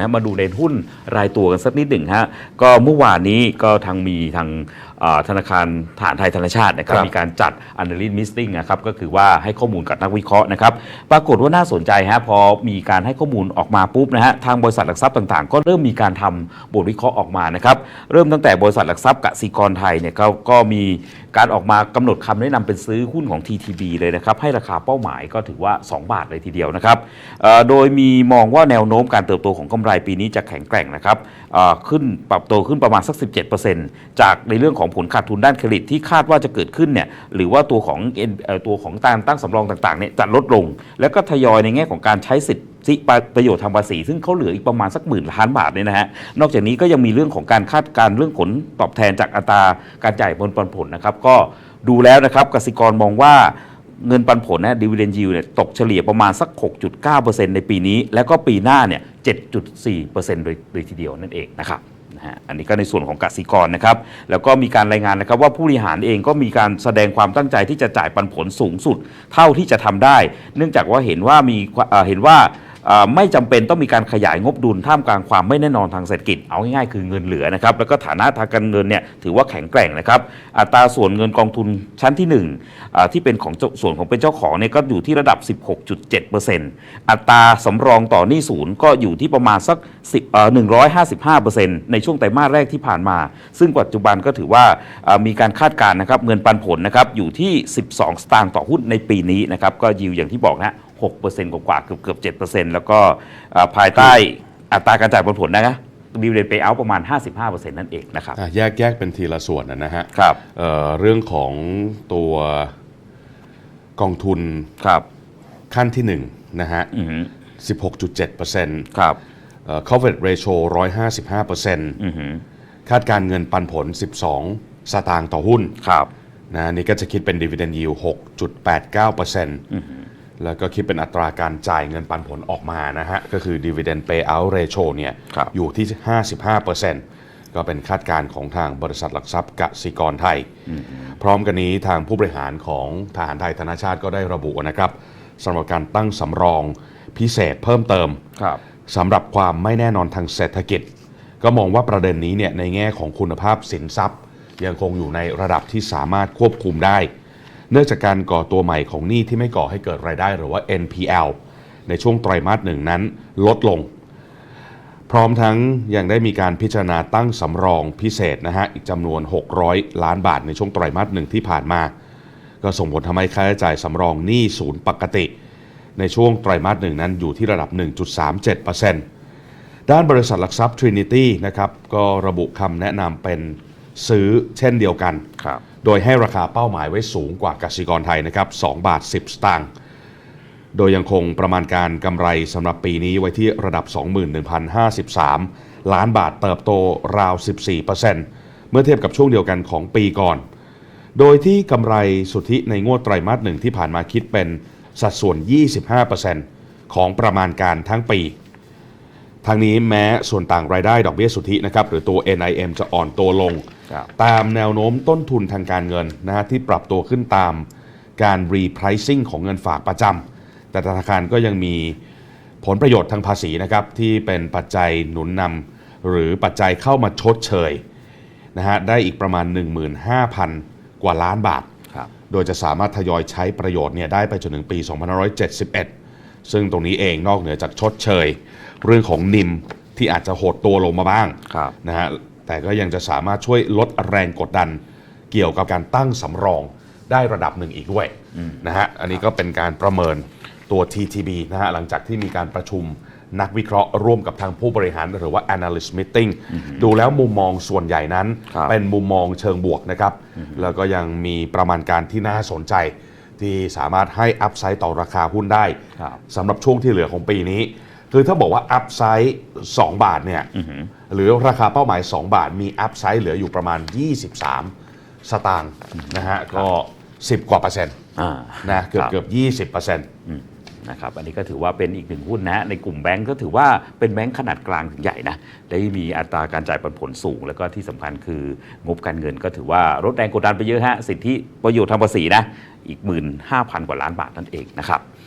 นะมาดูในหุ้นรายตัวกันสักนิดหนึ่งฮะก็เมื่อวานนี้ก็ทางมีทาง ธนาคารฐานไทยธนชาตินะครับครับมีการจัด analyst meeting นะครับก็คือว่าให้ข้อมูลกับนักวิเคราะห์นะครับปรากฏว่าน่าสนใจฮะพอมีการให้ข้อมูลออกมาปุ๊บนะฮะทางบริษัทหลักทรัพย์ต่างๆ ก็เริ่มมีการทำบทวิเคราะห์ออกมานะครับเริ่มตั้งแต่บริษัทหลักทรัพย์กสิกรไทยเนี่ยก็ก็มีการออกมากำหนดคำแนะนำเป็นซื้อหุ้นของ TTB เลยนะครับให้ราคาเป้าหมายก็ถือว่า 2 บาทเลยทีเดียวนะครับเอ่อโดยมีมองว่าแนวโน้มการเติบโตของกำไรปีนี้จะแข็งแกร่งนะครับเอ่อขึ้นปรับตัวขึ้นประมาณสัก 17%จากในเรื่องของผลขาดทุนด้านเครดิตที่คาดว่าจะเกิดขึ้นเนี่ยหรือว่าตัวของตัวของการตั้งสำรองต่างๆเนี่ยจะลดลง แล้วก็ทยอยในแง่ของการใช้สิทธิสิประโยชน์ทางภาษี ซึ่งเขาเหลืออีกประมาณสักหมื่นล้านบาทเนี่ยนะฮะนอกจากนี้ก็ยังมีเรื่องของการคาดการเรื่องผลตอบแทนจากอัตราการจ่ายผลปันผลนะครับ ก็ดูแล้วนะครับกสิกรมองว่าเงินปันผลนะดิวเดนยิวเนี่ยตกเฉลี่ยประมาณสัก 6.9%ในปีนี้ แล้วก็ปีหน้าเนี่ย 7.4%โดยโดยทีเดียวนั่นเองนะครับ ฮะอันนี้ก็ในส่วนของกสิกรนะครับแล้วก็มีการรายงานนะครับว่าผู้บริหารเองก็มีการแสดงความตั้งใจที่จะจ่ายปันผลสูงสุด เท่าที่จะทำได้ เนื่องจากว่าเห็นว่ามีเห็นว่า ไม่จำเป็นต้องมีการขยายงบดุลท่ามกลางความไม่แน่นอนทางเศรษฐกิจเอาง่ายๆคือเงินเหลือนะครับแล้วก็ฐานะทางการเงินเนี่ยถือว่าแข็งแกร่งนะครับอัตราส่วนเงินกองทุนชั้นที่1อ่าที่เป็นของส่วนของเป็นเจ้าของเนี่ยก็อยู่ที่ระดับ 16.7%อัตราสำรองต่อหนี้ศูนย์ก็อยู่ที่ประมาณสัก155%ในช่วงไตรมาสแรกที่ผ่านมา ซึ่งปัจจุบันก็ถือว่ามีการคาดการณ์นะครับเงินปันผลนะครับอยู่ที่ 12 สตางค์ต่อหุ้นในปีนี้นะครับก็ยิวอย่างที่บอกนะ 6%กว่าๆเกือบเกือบๆ7%แล้วก็เอ่อภายใต้อัตราการจ่ายผลผลนะดิวเดนเปย์เอาประมาณ 55%นั่นเองนะครับอะแยกแยกเป็นทีละส่วนนะนะฮะครับเอ่อเรื่องของตัวกองทุนครับขั้นที่1นะฮะอือหือ16.7%ครับเอ่อ coverage ratio 155%อือหือคาดการเงินปันผล 12 สตางค์ต่อหุ้นครับนะนี่ก็จะคิดเป็น dividend yield 6.89% แล้วก็คิดเป็นอัตราการจ่ายเงินปันผลออกมานะฮะ ก็คือ dividend payout ratio เนี่ยครับอยู่ที่ 55%ก็เป็นคาดการณ์ของทางบริษัทหลักทรัพย์กสิกรไทย พร้อมกันนี้ทางผู้บริหารของทหารไทยธนาชาติก็ได้ระบุนะครับสำหรับการตั้งสำรองพิเศษเพิ่มเติมครับสำหรับความไม่แน่นอนทางเศรษฐกิจ ก็มองว่าประเด็นนี้เนี่ยในแง่ของคุณภาพสินทรัพย์ ยังคงอยู่ในระดับที่สามารถควบคุมได้ เนื่องจากการก่อตัวใหม่ของหนี้ที่ไม่ก่อให้เกิดรายได้หรือว่า NPL ในช่วงไตรมาสหนึ่งนั้นลดลง พร้อมทั้งยังได้มีการพิจารณาตั้งสำรองพิเศษนะฮะอีกจำนวน 600 ล้านบาทในช่วงไตรมาสหนึ่งที่ผ่านมา ก็ส่งผลทำให้ค่าใช้จ่ายสำรองหนี้ศูนย์ปกติ ในช่วงไตรมาสหนึ่งนั้นอยู่ที่ระดับ 1.37%ด้านบริษัทหลักทรัพย์ Trinity นะครับก็ระบุคำแนะนำเป็น ซื้อเช่นเดียวกัน ครับ โดยให้ราคาเป้าหมายไว้สูงกว่ากสิกรไทยนะครับ2บาท 10 สตางค์ โดยยังคงประมาณการกำไรสำหรับปีนี้ไว้ที่ระดับ 21,053 ล้านบาทเติบโตราว 14%เมื่อเทียบกับช่วงเดียวกันของปีก่อน โดยที่กำไรสุทธิในงวดไตรมาสหนึ่งที่ผ่านมาคิดเป็นสัดส่วน 25%ของประมาณการทั้งปี ทางนี้แม้ส่วนต่างรายได้ดอกเบี้ยสุทธินะครับหรือตัว NIM จะอ่อนตัวลงครับตามแนวโน้มต้นทุนทางการเงินนะฮะที่ปรับตัวขึ้นตามการ repricing ของเงินฝากประจำแต่ธนาคารก็ยังมีผลประโยชน์ทางภาษีนะครับที่เป็นปัจจัยหนุนนำหรือปัจจัยเข้ามาชดเชยนะฮะได้อีกประมาณ 15,000 กว่าล้านบาทครับโดยจะสามารถทยอยใช้ประโยชน์เนี่ยได้ไปจนถึงปี 2571 ซึ่งตรงนี้เองนอกเหนือจากชดเชย เรื่องของนิมที่อาจจะหดตัวลงมาบ้างครับนะฮะแต่ก็ยังจะสามารถช่วยลดแรงกดดัน เกี่ยวกับการตั้งสำรองได้ระดับหนึ่งอีกด้วยนะฮะอันนี้ก็เป็นการประเมินตัว TTB นะฮะหลังจากที่มีการประชุมนักวิเคราะห์ร่วมกับทางผู้บริหารหรือว่า analyst meeting ดูแล้วมุมมองส่วนใหญ่นั้นครับเป็นมุมมองเชิงบวกนะครับ แล้วก็ยังมีประมาณการที่น่าสนใจ ที่สามารถให้อัพไซด์ต่อราคาหุ้นได้ครับสำหรับช่วงที่เหลือของปีนี้ คือถ้าบอกว่าอัพไซด์2บาทเนี่ยหรือราคาเป้าหมาย 2 บาท มีอัพไซด์เหลืออยู่ประมาณ 23 สตางค์นะฮะก็ 10 กว่าเปอร์เซ็นต์อ่านะเกือบครับเกือบ20เปอร์เซ็นต์ นะครับอันนี้ก็ถือว่าเป็นอีกหนึ่งหุ้นนะในกลุ่มแบงก์ก็ถือว่าเป็นแบงก์ขนาดกลางถึงใหญ่นะได้มีอัตราการจ่ายปันผลสูง แล้วก็ที่สำคัญคืองบการเงินก็ถือว่าลดแรงกดดันไปเยอะฮะสิทธิประโยชน์ทางภาษีนะอีก 15,000 กว่าล้านบาทนั่นเองนะครับ